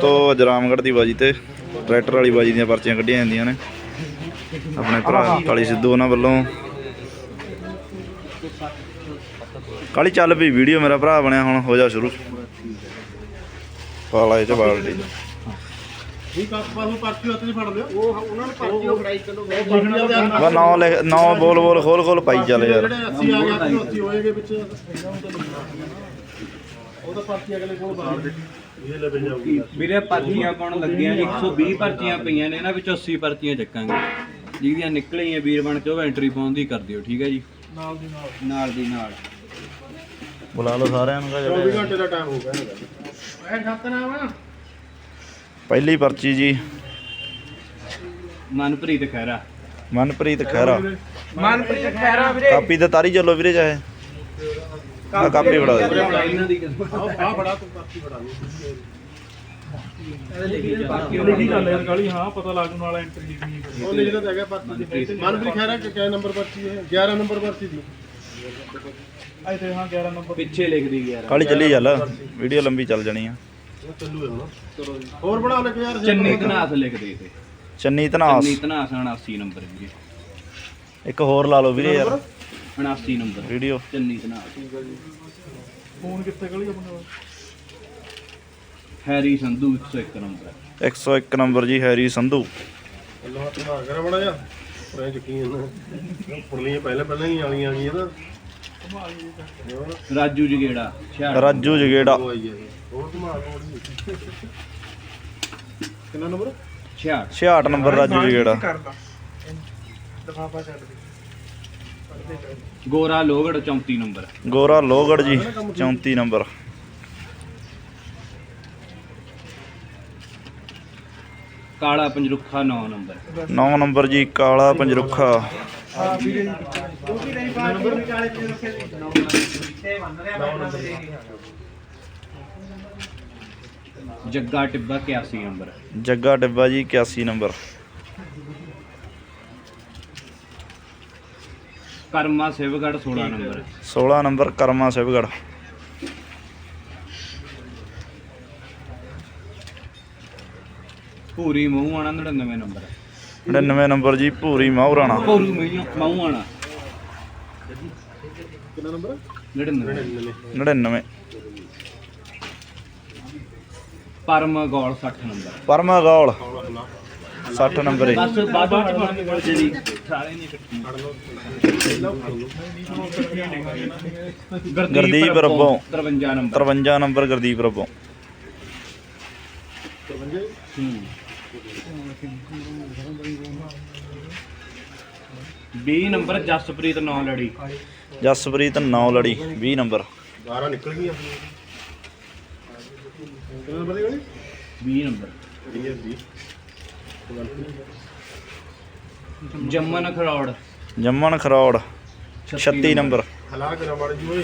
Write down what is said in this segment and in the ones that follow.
ਤੋਂ ਅੱਜ ਰਾਮਗੜ੍ਹ ਦੀ ਬਾਜੀ ਤੇ ਟਰੈਕਟਰ ਵਾਲੀ ਬਾਜੀ ਦੀਆਂ ਪਰਚੀਆਂ ਕੱਢੀਆਂ ਜਾਂਦੀਆਂ ਨੇ। ਆਪਣੇ ਭਰਾ ਕਾਲੀ ਸਿੱਧੂ ਉਹਨਾਂ ਵੱਲੋਂ। ਕਾਲੀ ਚੱਲ ਪਈ ਵੀਡੀਓ ਮੇਰਾ ਭਰਾ ਬਣਿਆ ਹੁਣ ਹੋ ਜਾ ਸ਼ੁਰੂ। ਪਾਲਾ ਇਹ ਚ ਬਾਲਟੀ। ਠੀਕ ਆ ਪਾਸੋਂ ਪਰਚੀ ਉੱਤੇ ਫੜ ਲਿਓ। ਉਹ ਉਹਨਾਂ ਨੇ ਪਰਚੀ ਉਹ ਫੜਾਈ ਚਲੋ ਜਿਹੜੇ ਬਸ ਨੌ ਲਿਖ ਨੌ ਬੋਲ ਬੋਲ ਖੋਲ ਖੋਲ ਪਾਈ ਚੱਲ ਯਾਰ। 80 ਆ ਗਿਆ ਤੇ 80 ਹੋਏਗੇ ਵਿੱਚ। ਉਹਦਾ ਪਰਚੀ ਅਗਲੇ ਕੋਲ ਬਾਹਰ ਦੇ ਇਹ ਲੈ ਜਾਊਗੀ ਵੀਰੇ ਪਰਚੀਆਂ ਪਾਉਣ ਲੱਗੀਆਂ? ਜੀ 120 ਪਰਚੀਆਂ ਪਈਆਂ ਨੇ ਇਹਨਾਂ ਵਿੱਚੋਂ 80 ਪਰਚੀਆਂ ਚੱਕਾਂਗੇ। ਜਿਹਦੀਆਂ ਨਿਕਲੀਆਂ ਵੀਰ ਬਣ ਕੇ ਉਹ ਐਂਟਰੀ ਪਾਉਣ ਦੀ ਕਰ ਦਿਓ ਠੀਕ ਹੈ ਜੀ? ਨਾਲ ਦੀ ਨਾਲ। ਨਾਲ ਦੀ ਨਾਲ। ਬੁਲਾ ਲਓ ਸਾਰਿਆਂ ਨੂੰ 24 ਘੰਟੇ ਦਾ ਟਾਈਮ ਹੋ ਗਿਆ ਹੈਗਾ ਐ ਖਤਨਾ ਵਾ। ਪਹਿਲੀ ਪਰਚੀ ਜੀ। ਮਨਪ੍ਰੀਤ ਖਹਿਰਾ। ਮਨਪ੍ਰੀਤ ਖਹਿਰਾ। ਮਨਪ੍ਰੀਤ ਖਹਿਰਾ ਵੀਰੇ। ਕਾਪੀ ਤੇ ਤਾਰੀ ਚੱਲੋ ਵੀਰੇ ਚਾਹੇ। ਆ ਕਾਪੀ ਫੜਾ ਦੇ ਇਹਨਾਂ ਦੀ ਆ ਬੜਾ ਤੂੰ ਪਰਚੀ ਫੜਾ ਲਈ ਲਿਖੀ ਗੱਲ ਯਾਰ ਕਾਲੀ ਹਾਂ ਪਤਾ ਲੱਗ ਨੂੰ ਵਾਲਾ ਐਂਟਰੀ ਲਿਖਣੀ ਹੈ ਉਹ ਲਿਖਦਾ ਤਾਂ ਹੈਗਾ ਪਰਚੀ ਦੀ ਮਨਪ੍ਰੀਤ ਖੈਰਾ ਕਿ ਕਿਆ ਨੰਬਰ ਪਰਚੀ ਹੈ? 11 ਨੰਬਰ ਪਰਚੀ ਦੀ। ਇੱਥੇ ਹਾਂ 11 ਨੰਬਰ ਪਿੱਛੇ ਲਿਖਦੀ ਯਾਰ ਕਾਲੀ ਚੱਲੀ ਚੱਲ ਵੀਡੀਓ ਲੰਬੀ ਚੱਲ ਜਾਣੀ ਆ। ਉਹ ਚੱਲੂ ਹੈ ਹੁਣ ਚਲੋ ਜੀ ਹੋਰ ਬਣਾ ਲੈ ਯਾਰ। ਚੰਨੀ ਲਿਖਦੇ ਤੇ ਚੰਨੀ ਧਨਾਸ। ਚੰਨੀ ਧਨਾਸ 79 ਨੰਬਰ ਵੀਰੇ। ਇੱਕ ਹੋਰ ਲਾ ਲਓ ਵੀਰੇ ਯਾਰ। 79 number. Video Channi Dhanas phone ਕਿੱਥੇ ਕਾਲੀ ਆਪਣੇ? ਕੋਲ? Harry Sandhu 101 number. 101 ਨੰਬਰ ਜੀ ਹੈਰੀ ਸੰਧੂ। ਅੱਲਾਹ ਤੁਮਾ ਕਰ ਬੜਾ ਜਾ ਪਰੇ ਚੁੱਕੀ ਇਹਨਾਂ ਪੁਰਲੀਆਂ ਪਹਿਲਾਂ ਪਹਿਲਾਂ ਹੀ ਆਲੀਆਂ ਆ ਗਈਆਂ ਤਾਂ। ਰਾਜੂ ਜਗੇੜਾ 66 ਰਾਜੂ ਜਗੇੜਾ। ਉਹ ਆਈ ਹੈ ਹੋਰ ਤੁਮਾ ਕਿੰਨਾ ਨੰਬਰ? 66 66 ਨੰਬਰ ਰਾਜੂ ਜਗੇੜਾ। ਲਿਫਾਫਾ ਛੱਡ ਦੇ ਗੋਰਾ ਲੋਗੜ 34 ਨੰਬਰ। ਗੋਰਾ ਲੋਹਗੜ ਜੀ 34 ਨੰਬਰ। ਕਾਲਾ ਪੰਜਰੁੱਖਾ 9 ਨੰਬਰ। 9 ਨੰਬਰ ਜੀ ਕਾਲਾ ਪੰਜਰੁੱਖਾ। ਜੱਗਾ ਟਿੱਬਾ 81 ਨੰਬਰ। ਜੱਗਾ ਡੱਬਾ ਜੀ 81 number. Karma Shivgarh 16 number 16 number Karma Shivgarh ਭੂਰੀ ਮੂੰਹ ਆਣਾ 99 ਨੰਬਰ 99 ਨੰਬਰ ਜੀ ਭੂਰੀ ਮਾਹਰਾਣਾ ਭੂਰੀ ਮੂੰਹ ਆਣਾ ਕਿੰਨਾ number 99 99 Param Gaul 60 number Parma Gaul 60 number ਏ ਬਸ ਬਾਬਾ ਚ ਬਣ ਗਏ ਜਿਹੜੀ ਸਾਰੇ ਨਹੀਂ ਇਕੱਠੀ ਗੁਰਦੀਪ ਰੱਬੋਂ। 53 ਨੰਬਰ। 53 ਨੰਬਰ ਗੁਰਦੀਪ ਰੱਬੋਂ। ਹੂੰ 20 ਨੰਬਰ ਜਸਪ੍ਰੀਤ ਨੌ ਲੜੀ ਜਸਪ੍ਰੀਤ ਨੌ ਲੜੀ 20 ਨੰਬਰ। 12 ਨਿਕਲ ਨੰਬਰ ਦੀ ਗਲੀ 20 ਨੰਬਰ ਇਹ ਦੀ ਜੰਮਨ ਖਰੌੜ 36 ਨੰਬਰ। ਹਲਾ ਕੇ ਨਾ ਮੜ ਜੀ ਓਏ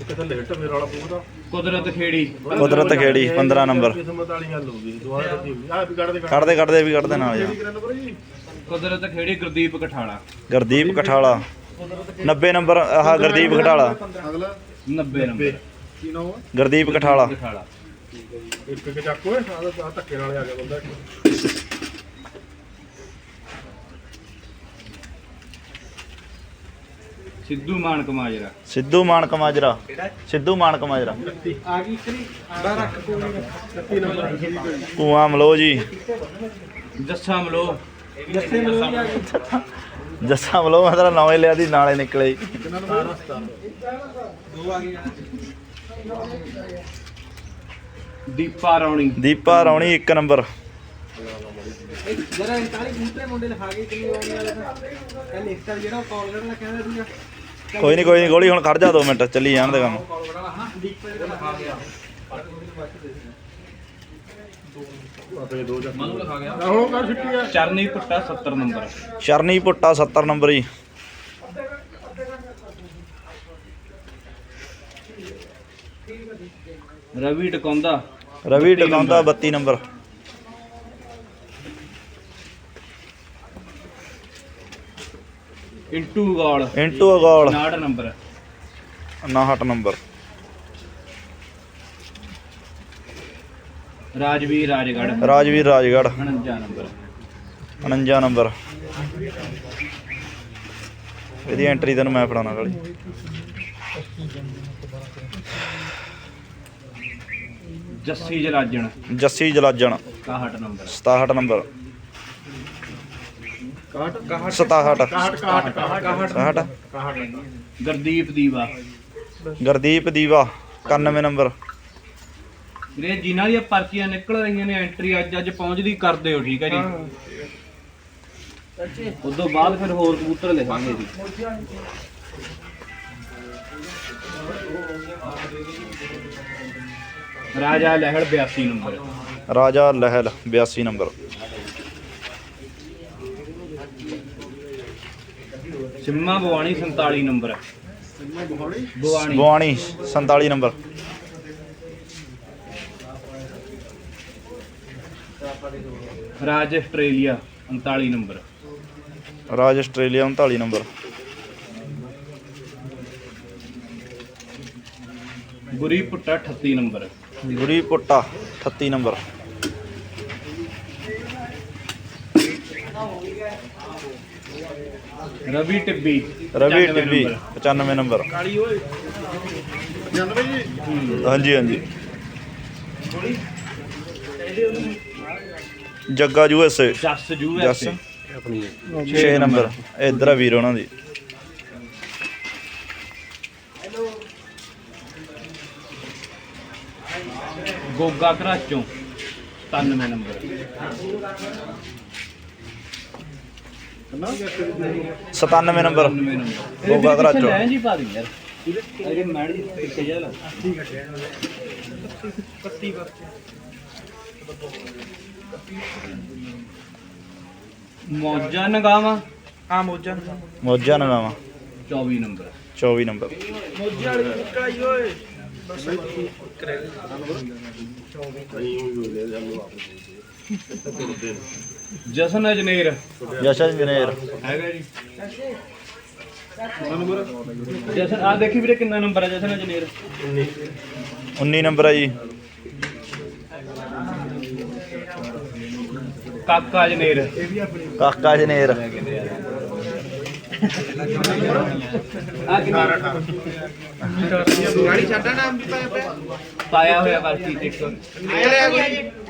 ਇੱਕ ਤਾਂ ਲੇਟ ਮੇਰੇ ਵਾਲਾ ਪੂਰਾ ਕੁਦਰਤ ਖੇੜੀ। ਕੁਦਰਤ ਖੇੜੀ 15 ਨੰਬਰ। ਕਿਸਮਤ ਵਾਲੀ ਗੱਲ ਹੋ ਗਈ ਦੁਬਾਰਾ ਕੱਢੀ ਆ ਵੀ ਕੱਢ ਦੇ ਕੱਢਦੇ ਕੱਢਦੇ ਵੀ ਕੱਢਦੇ ਨਾਲ ਜਾ। ਕੁਦਰਤ ਖੇੜੀ ਗੁਰਦੀਪ ਕਠਾਲਾ। ਗੁਰਦੀਪ ਕਠਾਲਾ। 90 ਨੰਬਰ ਆਹ ਗੁਰਦੀਪ ਕਠਾਲਾ। ਅਗਲਾ। 90 ਨੰਬਰ। ਕੀ ਨਾਮ ਆ? ਗੁਰਦੀਪ ਕਠਾਲਾ। ਕਠਾਲਾ। ਇੱਕ ਇੱਕ ਚੱਕ ਓਏ ਆ ਧੱਕੇ ਨਾਲ ਆ ਗਿਆ ਬੰਦਾ ਸਿੱਧੂ ਮਾਨਕ ਮਾਜਰਾ। ਸਿੱਧੂ ਮਾਨਕ ਮਾਜਰਾ। ਸਿੱਧੂ ਮਾਨਕ ਮਾਜਰਾ। ਆ ਗਈ ਕਰੀ ਰੱਖ 30 ਨੰਬਰ ਕੂਆਂ ਮਲੋ ਜੀ। ਜੱਸਾ ਮਲੋ। ਜੱਸਾ ਮਲੋ ਮਤਲਬ ਨਵੇਂ ਲਿਆ ਦੀ ਨਾਲੇ ਨਿਕਲੇ ਕਿੰਨਾ ਨੰਬਰ 17 ਦੀਪਾ ਰੌਣੀ ਦੀਪਾ ਰੌਣੀ 1 ਨੰਬਰ। ਜਰਾ 41 ਦੂਸਰੇ ਮੁੰਡੇ ਲਿਖਾ ਕੇ ਕਿੰਨੀ ਵਾਰ ਵਾਲੇ ਦਾ ਕੱਲ ਇੱਕ ਤਾਂ ਜਿਹੜਾ ਕਾਲ ਕਰਨ ਦਾ ਕਹਿੰਦਾ ਸੀਗਾ। ਕੋਈ ਨਹੀਂ ਕੋਈ ਨਹੀਂ ਗੋਲੀ ਹੁਣ ਖੜ ਜਾ 2 ਮਿੰਟ ਚੱਲੀ ਜਾਣ ਦੇ ਕੰਮ। ਕਾਲ ਕਰਨ ਹਾਂ ਦੀਪ ਜਿਹੜਾ ਲਿਖਾ ਗਿਆ। ਆਪੇ ਦੋ ਚੱਕ ਮਨੂੰ ਲਿਖਾ ਗਿਆ। ਹੁਣ ਕਰ ਛੁੱਟੀ ਆ। ਚਰਨੀ ਪੁੱਟਾ 70 ਨੰਬਰ। ਸ਼ਰਨੀ ਪੁੱਟਾ 70 ਨੰਬਰ ਜੀ। ਰਵੀ ਟਕੌਂਦਾ ਰਵੀ ਟਕਾਉਂਦਾ 32 ਨੰਬਰ। ਇੰਟੂ ਗੋਲ। ਇੰਟੂ ਅਗੌਲ 59 number. 59 number. Rajveer Rajgarh. Rajveer Rajgarh. 49 number. 49 number. ਇਹਦੀ ਐਂਟਰੀ ਤੈਨੂੰ ਮੈਂ ਫੜਾਉਣਾ ਕਾਲੀ ਜੱਸੀ ਜਲਾਜਣ। ਜੱਸੀ ਜਲਾਜਣ। 61 ਨੰਬਰ। 67 ਨੰਬਰ। 61 67 61 61 67 ਗੁਰਦੀਪ ਦੀਵਾ। ਗੁਰਦੀਪ ਦੀਵਾ। 91 ਨੰਬਰ। ਵੀਰੇ ਜਿਨ੍ਹਾਂ ਦੀਆਂ ਪਰਚੀਆਂ ਨਿਕਲ ਰਹੀਆਂ ਨੇ ਐਂਟਰੀ ਅੱਜ ਅੱਜ ਪਹੁੰਚਦੀ ਕਰ ਦਿਓ ਠੀਕ ਹੈ ਜੀ? ਉਦੋਂ ਬਾਅਦ ਫਿਰ ਹੋਰ ਕਬੂਤਰ ਲਿਖਾਂਗੇ ਜੀ। ਰਾਜਾ ਲਹਿੜ 82 number. Raja Lehal 82 number. Simma Bhawani 47 number. Bhawani Bawani? 47 number. Raj Australia 39 number. Raj Australia 39 number. Guri Putta 38 number. Guri Putta 38 number. Ravi Tibbi Ravi 95 Tibbi number. 95 number. Kali ਓਏ। ਜਨਮ ਜੀ। ਹਾਂਜੀ ਹਾਂਜੀ। Jagga U S A. Jass ਜੂ ਜੱਸ। ਆਪਣੀ 6 number. ਇਧਰ ਆ ਵੀਰ ਉਹਨਾਂ ਦੀ। ਗੋਗਾ ਘਰਾਚੋਂ 97 number. 97 number. 99 number. Goga Gharachon. ਲੈ ਜੀ ਪਾ ਦੀ ਯਾਰ। ਅਰੇ ਮੈਡ ਜੀ ਪਿੱਛੇ ਜਾ ਲਾ ਮੌਜਾਂ ਨਗਾਵਾ? ਹਾਂ ਮੋਜਾਂ ਮੋਜਾ ਨਵਾਂ 24 ਨੰਬਰ। 24 ਨੰਬਰ। ਮੋਜਾਂ ਵਾਲੀ ਨਿਕਲਾਈ ਓਏ। ਜਸਨ ਅਜਨੇਰ ਜਸ਼ਨ ਇੰਜੀਨੀਅਰ ਹੈਗਾ ਜੀ। ਜਸਨ ਆ ਦੇਖੀ ਵੀਰੇ ਕਿੰਨਾ ਨੰਬਰ ਹੈ ਜਸਨ ਅਜਨੇਰ 19 ਨੰਬਰ ਆ ਜੀ। ਕਾਕਾ ਅਜਨੇਰ ਕਾਕਾ ਇੰਜੀਨੀਅਰ ਆ ਕਿੰਨਾ ਗਾੜੀ ਛੱਡਾ ਨਾਮ ਵੀ ਪਾਇਆ ਪਿਆ ਪਾਇਆ ਹੋਇਆ ਵਰਤੀ ਇੱਕ ਨਿਕਲਿਆ ਕੋਈ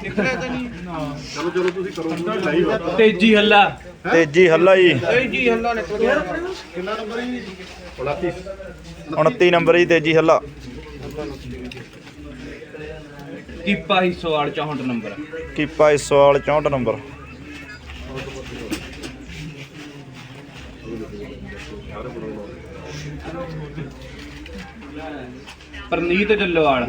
ਨਿਕਲਿਆ ਤਾਂ ਨਹੀਂ ਚਲੋ ਚਲੋ ਤੁਸੀਂ ਕਰੋ ਤੁਸੀਂ ਲਾਈ ਹੋ ਤੇਜੀ ਹੱਲਾ। ਤੇਜੀ ਹੱਲਾ ਜੀ। ਓਏ ਜੀ ਹੱਲਾ ਨਿਕਲ ਗਿਆ ਕਿੰਨਾ ਨੰਬਰ ਹੈ ਜੀ 29 29 ਨੰਬਰ ਜੀ ਤੇਜੀ ਹੱਲਾ। ਕੀਪਾ ਹਿੱਸੋਵਾਲ 64 ਨੰਬਰ। ਕੀਪਾ ਇਸਵਾਲ 64 ਨੰਬਰ। ਪ੍ਰਨੀਤ ਢੱਲੋਵਾਲ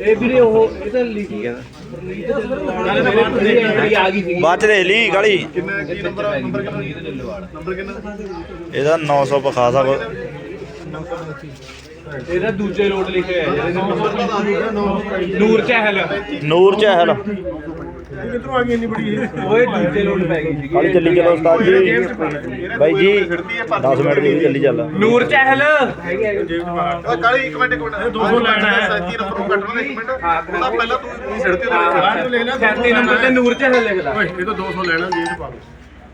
ਇਹ ਵੀਰੇ ਉਹ ਇਹ ਤਾਂ ਲਿਖੀ ਗਿਆ ਪ੍ਰਨੀਤ ਢੱਲੋਵਾਲ ਮੇਰੇ ਪੂਰੀ ਐਂਟਰੀ ਆ ਗਈ ਸੀ ਬਾਅਦ ਚ ਦੇ ਲਈ ਗਾਲੀ। ਕਿੰਨਾ ਕੀ ਨੰਬਰ ਨੰਬਰ ਕਿੰਨਾ? ਪ੍ਰਨੀਤ ਢੱਲੋਵਾਲ ਨੰਬਰ ਕਿੰਨਾ? ਇਹਦਾ 900 ਬਖਾ ਸਕੋ ਇਹਦਾ ਦੂਜੇ ਲੋਟ ਲਿਖਿਆ ਹੈ। ਨੂਰ ਚਹਿਲ। ਨੂਰ ਚਹਿਲ। ਕਿੱਧਰੋਂ ਆ ਗਈ ਇੰਨੀ ਬੜੀ ਇਹ ਓਏ ਦੂਜੇ ਲੋਟ ਪੈ ਗਈ ਸੀਗੀ। ਗਾਲੀ ਚੱਲੀ ਚਲੋ ਉਸਤਾਦ ਜੀ। ਬਾਈ ਜੀ 10 ਮਿੰਟ ਦੀ ਚੱਲੀ ਚੱਲ। ਨੂਰ ਚਹਿਲ। ਓਏ ਕਾਲੀ ਇੱਕ ਮਿੰਟ ਇੱਕ ਮਿੰਟ। 200 ਲੈਣਾ ਹੈ। 37 ਨੰਬਰ ਨੂੰ ਕੱਟਣਾ ਇੱਕ ਮਿੰਟ। ਉਹਦਾ ਪਹਿਲਾਂ ਤੂੰ ਤੂੰ ਸਿਰ ਤੇ ਲਿਖ ਲੈ 37 ਨੰਬਰ ਤੇ ਨੂਰ ਚਹਿਲ ਲਿਖ ਲੈ ਓਏ ਇਹ ਤਾਂ 200 ਲੈਣਾ ਜੀ ਇਹ ਪਾ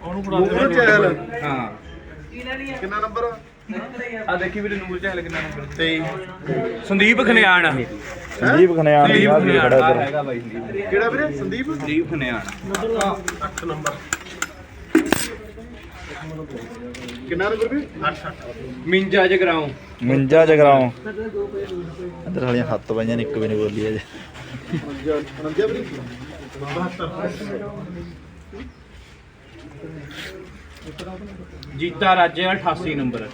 ਉਹਨੂੰ ਪੜਾ ਦੇ ਚੈਲ ਹਾਂ। ਕਿੰਨਾ ਨੰਬਰ ਆ ਦੇਖੀ ਵੀਰੇ ਨੂਰ ਚਹਿਲ ਕਿੰਨਾ ਨੰਬਰ 23 ਸੰਦੀਪ ਖਨਿਆਣ। ਸੰਦੀਪ ਖਨਿਆਣ ਸੰਦੀਪ ਖੜਾ ਆਹ ਇੱਧਰ। ਹੈਗਾ ਬਾਈ ਸੰਦੀਪ। ਕਿਹੜਾ ਵੀਰੇ? ਸੰਦੀਪ? ਸੰਦੀਪ ਖਨਿਆਣ। 8 ਨੰਬਰ ਕਿੰਨਾ ਨੰਬਰ ਵੀ 8 ਮਿੰਜਾ ਜਗਰਾਉਂ ਮਿੰਜਾ ਜਗਰਾਉਂ ਇੱਧਰ ਵਾਲੀਆਂ ਹੱਥ ਪਾਈਆਂ ਨੇ ਇੱਕ ਵੀ ਨਹੀਂ ਬੋਲੀ ਅਜੇ ਨੰਜਾ ਵੀਰੇ? 72 ਜੀਤਾ ਰਾਜੇ 88 ਨੰਬਰ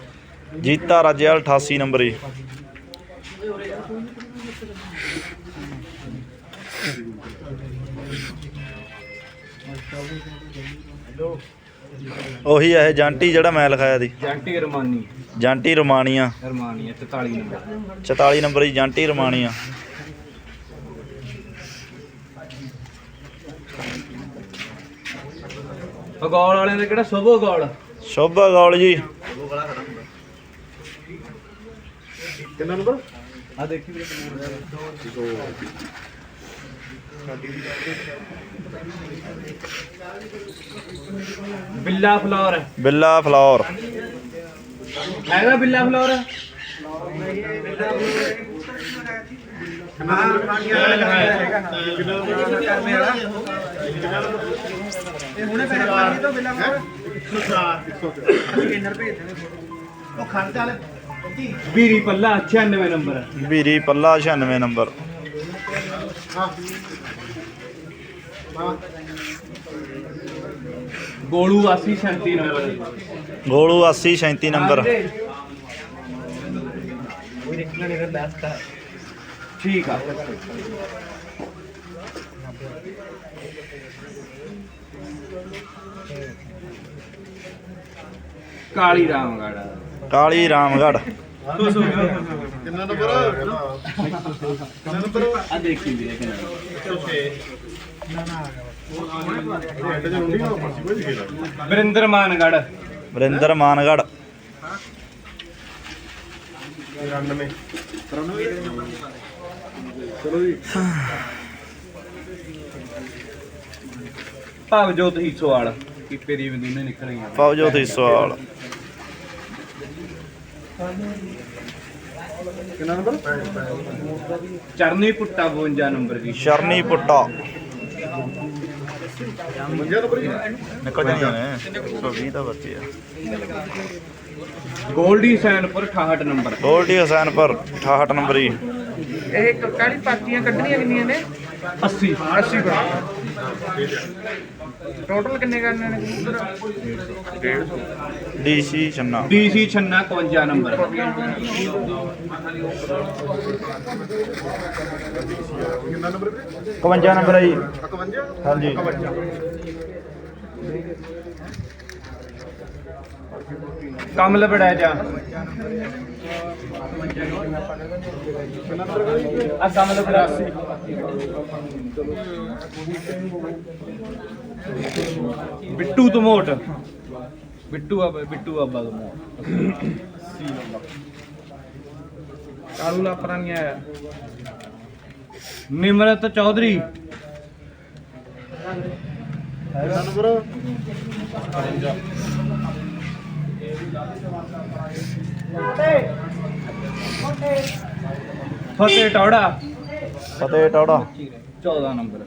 ਜੀਤਾ ਰਾਜੇਵਾਲ 88 ਨੰਬਰ। ਜੀ ਉਹੀ ਹੈ ਜਾਂਟੀ ਜਿਹੜਾ ਮੈਂ ਲਿਖਾਇਆ ਸੀ। ਜੰਟੀ ਰਮਾਨੀ। ਜਾਂਟੀ ਰੋਮਾਨੀਆ। ਰਮਾਨੀਆ 44 ਨੰਬਰ। 44 ਨੰਬਰ ਜੀ ਜਾਂਟੀ ਰੋਮਾਨੀਆ। ਅਗੌਲ ਵਾਲਿਆਂ ਦਾ ਕਿਹੜਾ? ਸੁਭੋ ਗੌਲ। ਸ਼ੋਭਾ ਗੌਲ ਜੀ। ਕਿੰਨਾ ਨੰਬਰ ਆ ਦੇਖੀ ਵੀਰੇ ਬਿੱਲਾ ਫਲੋਰ। ਬਿੱਲਾ ਫਲੋਰ। ਹੈਗਾ ਬਿੱਲਾ ਫਲੋਰ? ਇਹ ਹੁਣੇ ਪੈਸੇ ਪਾਣੀ ਤੋਂ ਬਿਲਾਂ ਸਕੈਨਰ ਭੇਜ ਦੇਣੇ ਉਹ ਖਰਚ ਵਾਲੇ ਜੀ ਬੀਰੀ Palla 96 number. Veeri Palla 96 number. Golu 80 37 number. Golu 80 37 number. ਠੀਕ ਆ। ਕਾਲੀ ਰਾਮਗੜ ਕਾਲੀ ਰਾਮਗੜ ਕਿੰਨਾ ਨੰਬਰ ਕਿੰਨਾ ਨੰਬਰ ਆ ਦੇਖੀ ਵੀਰੇ ਕਿੰਨਾ ਹੈਡ ਚ ਰੁੰਡੀ ਨਾ ਪਰਚੀ ਕੋਈ ਖੇਲਾ ਵਰਿੰਦਰ ਮਾਨਗੜ ਵਰਿੰਦਰ ਮਾਨਗੜ 93 ਚਲੋ ਜੀ ਭਵਜੋਤ ਹੀਸੋਵਾਲ ਕੀਪੇ ਦੀ ਬਦੂਨੇ ਨਿਕਲ ਗਈਆਂ ਫੌਜੋ ਤੇ ਸਵਾਲ ਕਿੰਨਾ ਨੰਬਰ? ਚਰਨੀ ਪੁੱਟਾ 52 ਨੰਬਰ ਦੀ ਸ਼ਰਨੀ ਪੁੱਟਾ। ਮੰਗਿਆ ਨੰਬਰ ਜੀ ਨਿਕਲ 120 ਦਾ ਬੱਚੇ ਆ। ਗੋਲਡੀ ਸੈਨਪੁਰ 68 ਨੰਬਰ। ਗੋਲਡੀ ਹਸੈਨਪੁਰ 68 ਨੰਬਰੀ ਇਹ ਕਾਲੀ ਪਾਰਟੀਆਂ ਕੱਢਣੀਆਂ ਕਿੰਨੀਆਂ ਨੇ? 80 80 ਟੋਟਲ ਕਿੰਨੇ ਕਰਨੇ ਨੇ? DC Chhanna. DC Chhanna 51 number. ਕਿੰਨਾ ਨੰਬਰ 51 ਨੰਬਰ ਹੈ ਜੀ। 51 ਹਾਂਜੀ। 51 ਕੰਮ ਲਬੜਾਇਆ ਜਾ। ਆ ਕੰਮ ਲਬੜਾ ਬਿੱਟੂ ਤਮੋਟ ਬਿੱਟੂ ਆ ਬਿੱਟੂ ਅੱਬਾ ਤਮੋਟ ਸੀ। ਨੰਬਰ ਕਾਲੂ ਲਾਪਰਾ ਨਹੀਂ ਆਇਆ। Nimrat Chaudhary. Number Fateh Taura. Fateh Taura. 14 number.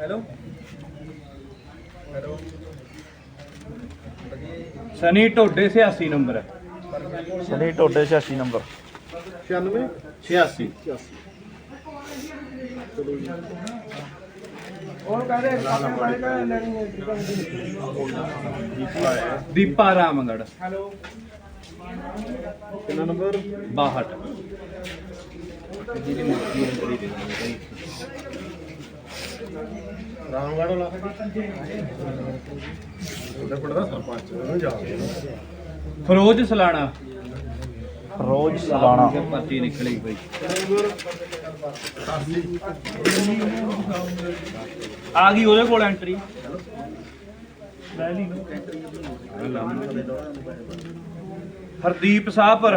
Hello Sunny Dhode 86 number. Sunny Tode 86 number. 96 86 ਉਹ ਕਹਦੇ ਪਾਣੀ ਲੈਣੀ ਹੈ ਦੀਪਾ ਰਾਮਗੜ। ਹੈਲੋ। ਕਿੰਨਾ ਨੰਬਰ? 62 ਰਾਮਗੜ੍ਹ ਵਾਲਾ। ਉਹਦਾ ਪਿੰਡ ਦਾ ਸਰਪੰਚ ਉਹਨੂੰ ਜਾ ਫਰੋਜ਼ ਸਲਾਣਾ। ਰੋਜ਼ ਸਲਾਣਾ ਪਰਚੀ ਨਿਕਲੀ ਬਈ। ਆ ਗਈ ਉਹਦੇ ਕੋਲ ਐਂਟਰੀ ਹਰਦੀਪ ਸਾਹਪੁਰ।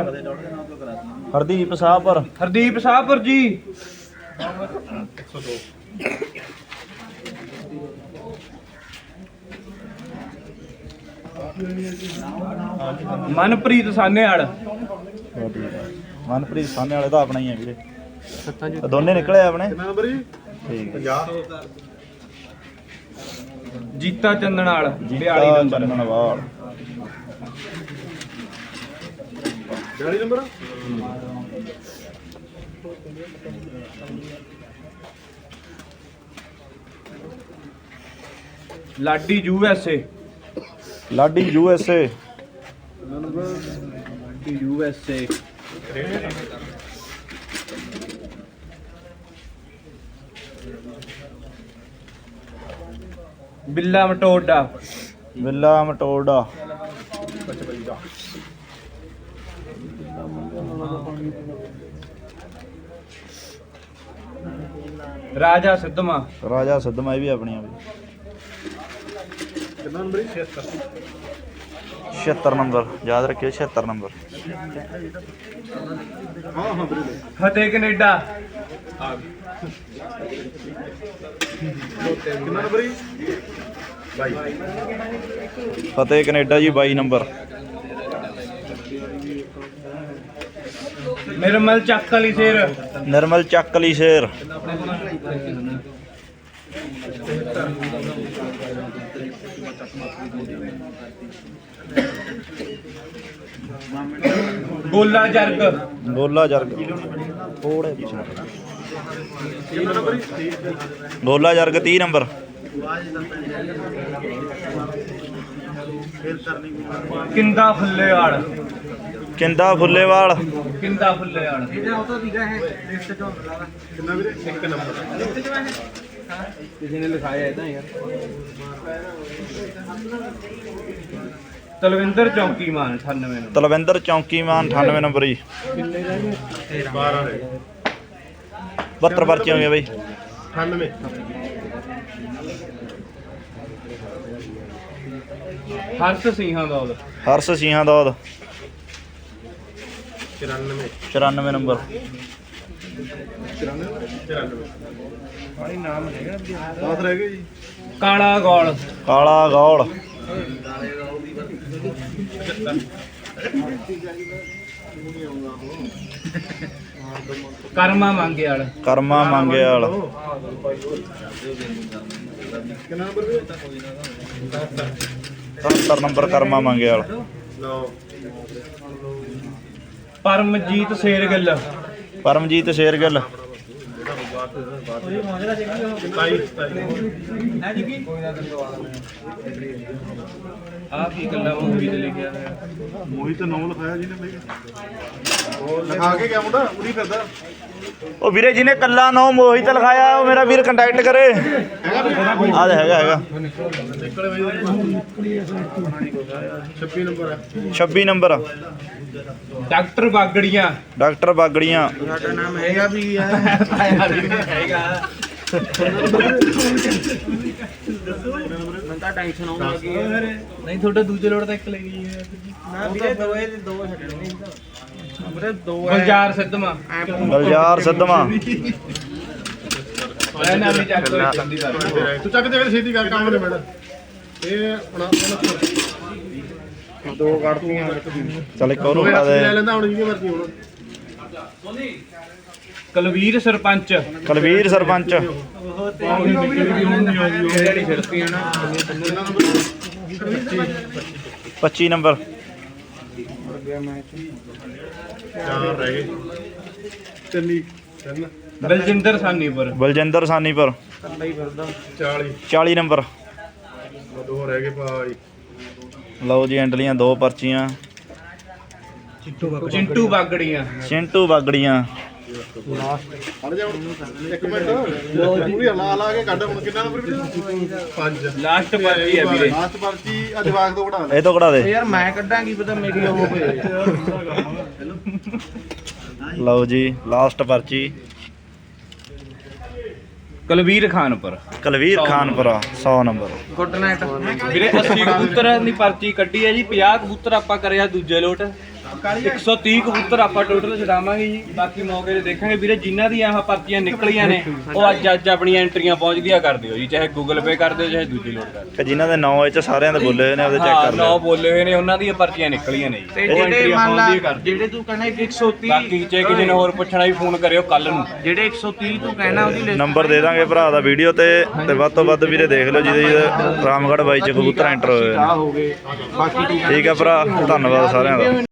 ਹਰਦੀਪ ਸਾਹਪੁਰ। ਹਰਦੀਪ ਸਾਹਪੁਰ ਜੀ। ਮਨਪ੍ਰੀਤ ਸਾਨੇਵਾਲ ਮਨਪ੍ਰੀਤ ਸਾਹਨੇ ਵਾਲੇ ਦਾ ਆਪਣਾ ਹੀ ਹੈ ਵੀਰੇ। ਇਹ ਦੋਨੇ ਨਿਕਲੇ ਆਪਣੇ। ਨੰਬਰ ਜੀ? ਠੀਕ 50 Jeeta Chandnal 42 Jeeta number. Channanwal 42 number Ladi U S A. Ladi U S A. ਕਿੰਨਾ number U S A. Billa Matoda. Billa Matora 'Raja Sidhma. Raja ਸਿੱਧਮਾ ਇਹ ਵੀ ਆਪਣੀਆਂ ਵੀ। ਕਿੰਨਾ ਨੰਬਰ 76 76 ਨੰਬਰ ਯਾਦ ਰੱਖਿਓ 76 ਨੰਬਰ। ਹਾਂ ਹਾਂ ਵੀਰੇ ਫਤਿਹ ਕੈਨੇਡਾ। ਕਿੰਨਾ ਨੰਬਰ ਜੀ 22 ਫਤਿਹ ਕੈਨੇਡਾ ਜੀ 22 ਨੰਬਰ। ਨਿਰਮਲ ਚੱਕ ਵਾਲੀ ਸ਼ੇਰ। ਨਿਰਮਲ ਚੱਕ ਲਈ ਸ਼ੇਰ। ਗੋਲਾ ਜਰਗ। ਗੋਲਾ ਜਰਗ। ਥੋੜੇ ਜੀ ਗੋਲਾ ਜਰਗ 30 ਨੰਬਰ। ਕਿੰਦਾ ਫੁੱਲੇਵਾਲ। ਕਿੰਦਾ ਫੁੱਲੇਵਾਲ। ਕਿੰਦਾ ਫੁੱਲੇਵਾਲ। ਇਹਦਾ ਉਹ ਤਾਂ ਦਿਖਾ ਹੈ ਲਿਸਟ ਚੋਂ ਬੁਲਾ ਕਿੰਨਾ ਵੀਰੇ ਇੱਕ ਨੰਬਰ। ਕਿਸੇ ਨੇ ਲਿਖਾਇਆ ਇਦਾਂ ਯਾਰ। ਤਲਵਿੰਦਰ ਚੌਂਕੀਮਾਨ 98 ਨੰਬਰ। ਤਲਵਿੰਦਰ ਚੌਂਕੀਮਾਨ 98 ਨੰਬਰ ਜੀ। 12 ਹੈ 72 ਪਰਚੀਆਂ ਹੋਈਆਂ ਬਈ। 98 ਹਰਸ ਸਿੰਘਾਂ ਦਾ ਉਹਦਾ। ਹਰਸ ਸਿੰਘਾਂ ਦੌਦ 94 94 ਨੰਬਰ। 94 ਪਾਣੀ ਨਾਮ ਹੈਗਾ ਦਸ ਰਹਿ ਗਏ ਜੀ। ਕਾਲਾ ਗੌਲ। ਕਾਲਾ ਗੌਲ। ਕਰਮਾ ਮੰਗੇ ਵਾਲ। ਕਰਮਾ ਨੰਬਰ ਵੀਰੇ 77 ਨੰਬਰ ਕਰਮਾ ਮੰਗਿਆਲ ਲਓ ਪਰਮਜੀਤ ਸ਼ੇਰਗਿੱਲ। ਪਰਮਜੀਤ ਸ਼ੇਰਗਿੱਲ। 27 27 ਗੱਲਾਂ ਮੂਵੀ ਤੇ ਲਿਖਿਆ ਹੋਇਆ ਮੋਹੀ ਨਾਮ ਲਿਖਾਇਆ ਜੀ ਨੇ ਬਈ ਲਿਖਾ ਕੇ ਗਿਆ ਮੁੰਡਾ ਉਰੀ ਫਿਰਦਾ ਉਹ ਵੀਰੇ ਜਿਹਨੇ ਕੱਲਾ ਨੋ ਮੋਹਿਤ ਲਿਖਾਇਆ, ਉਹ ਮੇਰਾ ਵੀਰ ਕੰਟੈਕਟ ਕਰੇ। ਆ ਦੇ, ਹੈਗਾ ਹੈਗਾ। ਨਿਕਲੇ 26 number 26 number doctor Bagrian. Doctor Bagrian. ਸਾਡਾ ਨਾਮ ਹੈਗਾ ਵੀ ਹੈ ਹੈਗਾ ਮੈਨੂੰ ਤਾਂ ਟੈਨਸ਼ਨ ਆਉਣ ਲੱਗੀ ਹੈ ਨਹੀਂ ਤੁਹਾਡਾ ਦੂਜੇ ਲੋੜ ਤਾਂ ਇੱਕ ਲੈ ਗਈ ਹੈ ਨਾ ਵੀਰੇ ਦੋ ਇਹ ਦੋ ਛੱਡਣੇ ਵੀਰੇ ਦੋ ਹੈ ਗੁਲਜ਼ਾਰ ਸਿੱਧਮਾ ਗਲਜਾਰ ਸਿੱਧਵਾਂ। ਲੈ ਨਾ ਵੀ ਚੱਕ ਦਾ ਤੂੰ ਚੱਕ ਦੇ ਛੇਤੀ ਕਰ ਕੰਮ ਨੇ ਮੈਡਮ ਇਹ ਆਪਣਾ ਦੋ ਕੱਢਤੀਆਂ ਚੱਲ ਇੱਕ ਪਾ 'ਚ ਲੈ ਲੈਂਦਾ ਹੁਣ ਜਿਹਦੀ ਮਰਜ਼ੀ ਹੁਣ। ਕਲਵੀਰ ਸਰਪੰਚ। ਕਲਵੀਰ ਸਰਪੰਚ। ਜਿਹੜੀ ਨਾ ਨੰਬਰ 25 ਨੰਬਰ ਚਾਰ ਰਹਿ ਗਏ ਚੱਲੀ। ਤਿੰਨ ਬਲਜਿੰਦਰ ਸਾਨੀਪੁਰ। ਬਲਜਿੰਦਰ ਸਾਨੀਪੁਰ। ਕੱਲਾ ਹੀ ਫਿਰਦਾ। 40 40 ਨੰਬਰ। ਦੋ ਰਹਿ ਗਏ ਭਾਈ। ਲਓ ਜੀ ਐਂਡਲੀਆਂ ਦੋ ਪਰਚੀਆਂ। ਚਿੰਟੂ ਬਾਗੜੀਆਂ। ਚਿੰਟੂ ਬਾਗੜੀਆਂ। ਹਟ ਜਾ ਹੁਣ ਇੱਕ ਮਿੰਟ ਪੂਰੀ ਹਲਾ ਲਾ ਕੇ ਕੱਢ ਹੁਣ ਕਿੰਨਾ ਨੰਬਰ ਵੀਰੇ? ਪੰਜ। ਲਾਸਟ ਪਰਚੀ ਹੈ ਵੀਰੇ। ਲਾਸਟ ਪਰਚੀ ਆ ਜਵਾਕ ਤੋਂ ਕਢਾ ਲੈ ਇਹ ਤੋਂ ਕਢਾ ਦੇ। ਯਾਰ ਮੈਂ ਕੱਢਾਂਗੀ ਪਤਾ ਮੇਰੀ ਉਹ ਹੋਏ ਲਓ ਜੀ ਲਾਸਟ ਪਰਚੀ। Kalveer Khanpur Kalveer Khanpura 100 number. Good night ਵੀਰੇ 80 ਕਬੂਤਰਾਂ ਦੀ ਪਰਚੀ ਕੱਢੀ ਹੈ ਜੀ 50 ਕਬੂਤਰ ਆਪਾਂ ਕਰਿਆ ਦੂਜੇ ਲੋਟ। 130 ਕਬੂਤਰ ਆਪਾਂ ਟੋਟਲ ਛਡਾਵਾਂਗੇ ਜੀ। ਬਾਕੀ ਮੌਕੇ ਤੇ ਦੇਖਾਂਗੇ ਵੀਰੇ ਜਿਨ੍ਹਾਂ ਦੀਆਂ ਆਹ ਪਰਚੀਆਂ ਨਿਕਲੀਆਂ ਨੇ ਉਹ ਅੱਜ ਅੱਜ ਆਪਣੀਆਂ ਐਂਟਰੀਆਂ ਪਹੁੰਚਦੀਆਂ ਕਰ ਦਿਓ ਜੀ ਚਾਹੇ ਗੂਗਲ ਪੇ ਕਰ ਦਿਓ ਚਾਹੇ ਦੂਜੀ ਲੋਟ ਕਰ ਦਿਓ। ਜਿਨ੍ਹਾਂ ਦੇ ਨਾਂ ਇਹ ਚ ਸਾਰਿਆਂ ਦੇ ਬੋਲੇ ਹੋਏ ਨੇ ਉਹਦੇ ਚੈੱਕ ਹਾਂ ਕਰ ਨੌ ਲਿਓ ਬੋਲੇ ਹੋਏ ਨੇ ਉਹਨਾਂ ਦੀਆਂ ਪਰਚੀਆਂ ਨਿਕਲੀਆਂ ਨੇ ਜੀ। ਤੇ ਉਹ ਜਿਹੜੇ ਐਂਟਰੀਆਂ ਮੰਨ ਲਾ ਪਹੁੰਚਦੀਆਂ ਕਰ ਦਿਓ। ਜਿਹੜੇ ਤੂੰ ਕਹਿਣਾ ਕਿ 130 ਬਾਕੀ ਜੇ ਕਿਸੇ ਨੇ ਹੋਰ ਪੁੱਛਣਾ ਵੀ ਫੋਨ ਕਰਿਓ ਕੱਲ ਨੂੰ। ਜਿਹੜੇ 130 ਤੂੰ ਕਹਿਣਾ ਉਹਦੀ ਲਿਸਟ ਨੰਬਰ ਦੇ ਦਾਂਗੇ ਭਰਾ ਦਾ ਵੀਡੀਓ ਤੇ ਤੇ ਵੱਧ ਤੋਂ ਵੱਧ ਵੀਰੇ ਦੇਖ ਲਿਓ ਜਿਹਦੇ ਜਿਹਦੇ ਰਾਮਗੜ੍ਹ ਬਾਈ ਚ ਕਬੂਤਰ ਐਂਟਰ ਹੋਏ ਨੇ। ਹੋ ਗਏ। ਬਾਕੀ ਤੂੰ ਠੀਕ ਆ ਭਰਾ ਧੰਨਵਾਦ ਸਾਰਿਆਂ ਦਾ।